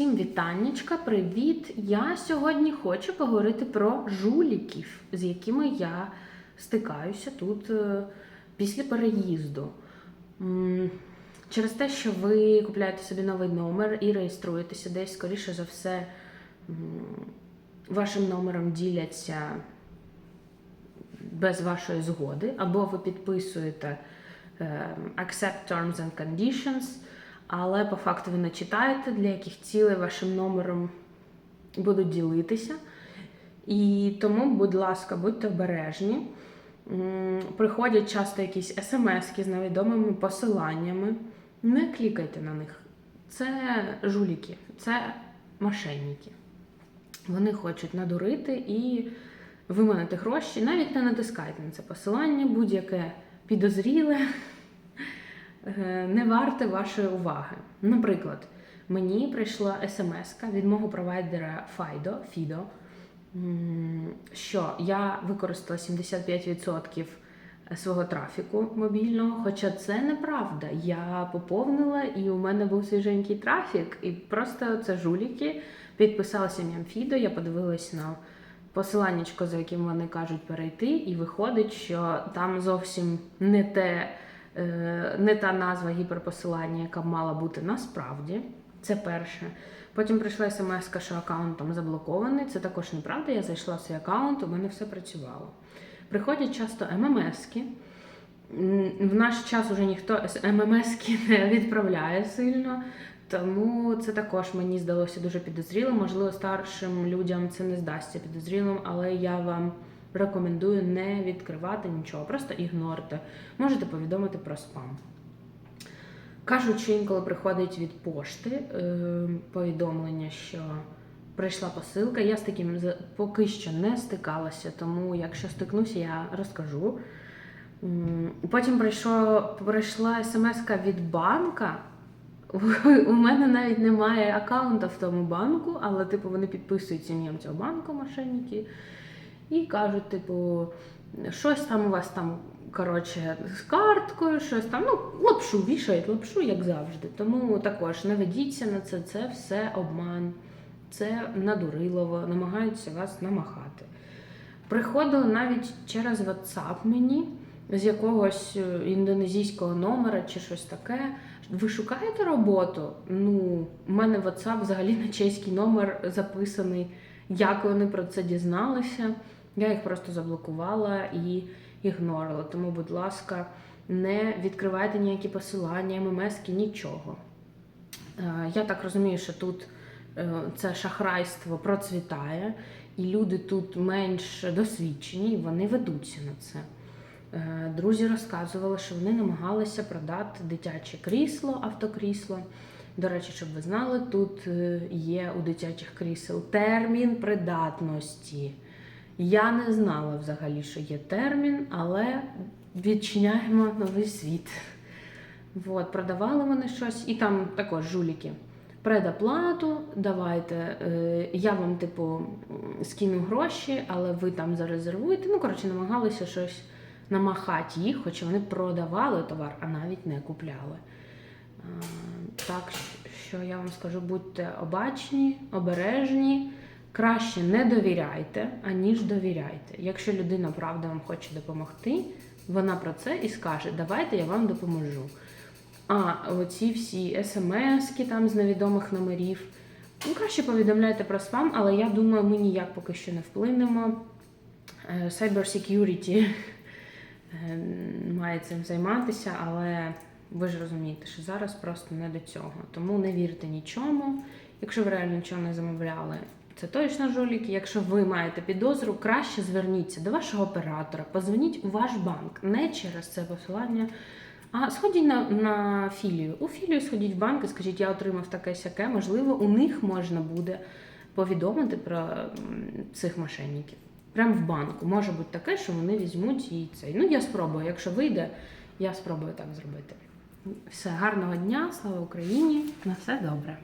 Всім вітаннячка, привіт! Я сьогодні хочу поговорити про жуліків, з якими я стикаюся тут е, після переїзду. Через те, що ви купляєте собі новий номер і реєструєтеся десь, скоріше за все, вашим номером діляться без вашої згоди, або ви підписуєте е, Accept Terms and Conditions, але по факту ви не читаєте, для яких цілей вашим номером будуть ділитися. І тому, будь ласка, будьте обережні. Приходять часто якісь смс з невідомими посиланнями. Не клікайте на них. Це жуліки, це мошенники. Вони хочуть надурити і виманити гроші. Навіть не натискайте на це посилання, будь-яке підозріле не варте вашої уваги. Наприклад, мені прийшла смс від мого провайдера Fido, Fido, що я використала 75% свого трафіку мобільного, хоча це неправда. Я поповнила і у мене був свіженький трафік, і просто це жуліки підписалися ім'ям Fido, я подивилась на посиланнячко, за яким вони кажуть перейти, і виходить, що там зовсім не те. Е, не та назва гіперпосилання, яка мала бути насправді. Це перше. Потім прийшла смс, що аккаунт там заблокований. Це також неправда. Я зайшла в свій аккаунт, у мене все працювало. Приходять часто ММСки. В наш час уже ніхто ММСки не відправляє сильно, тому це також мені здалося дуже підозрілим. Можливо, старшим людям це не здасться підозрілим, але я вам рекомендую не відкривати нічого, просто ігнорте. Можете повідомити про спам. Кажуть, що інколи приходить від пошти е, повідомлення, що прийшла посилка. Я з таким поки що не стикалася, тому якщо стикнуся, я розкажу. Потім прийшло, прийшла смс від банка. У мене навіть немає аккаунта в тому банку, але типу вони підписують ім'ям цього банку, мошенники, і кажуть, типу, щось там у вас там, коротше, з карткою, щось там, ну, лапшу вішають, лапшу, як завжди. Тому також не ведіться на це, це все обман, це надурилово, намагаються вас намахати. Приходили навіть через WhatsApp мені з якогось е, індонезійського номера чи щось таке. Ви шукаєте роботу? Ну, у мене WhatsApp взагалі на чеський номер записаний. Як вони про це дізналися? Я їх просто заблокувала і ігнорила. Тому, будь ласка, не відкривайте ніякі посилання, ММСки, нічого. Е, Я так розумію, що тут е, це шахрайство процвітає, і люди тут менш досвідчені, і вони ведуться на це. Е, Друзі розказували, що вони намагалися продати дитяче крісло, автокрісло. До речі, щоб ви знали, тут є у дитячих крісел термін придатності. Я не знала взагалі, що є термін, але відчиняємо новий світ. От, продавали вони щось, і там також жуліки. Предоплату, давайте, е, я вам, типу, скину гроші, але ви там зарезервуєте. Ну, коротше, намагалися щось намахати їх, хоча вони продавали товар, а навіть не купляли. Е, Так що я вам скажу, будьте обачні, обережні, краще не довіряйте, аніж довіряйте. Якщо людина правда вам хоче допомогти, вона про це і скаже: Давайте я вам допоможу. А оці всі смски там з невідомих номерів. Ну, краще повідомляйте про спам, але я думаю, ми ніяк поки що не вплинемо. Е, Cyber security е, має цим займатися, але ви ж розумієте, що зараз просто не до цього. Тому не вірте нічому. Якщо ви реально нічого не замовляли, це точно жуліки. Якщо ви маєте підозру, краще зверніться до вашого оператора, позвоніть у ваш банк, не через це посилання. А сходіть на, на філію. У філію сходіть в банк і скажіть, я отримав таке сяке. Можливо, у них можна буде повідомити про цих мошенників. Прямо в банку. Може бути таке, що вони візьмуть і цей. Ну, я спробую. Якщо вийде, я спробую так зробити. Все, гарного дня, слава Україні! На все добре.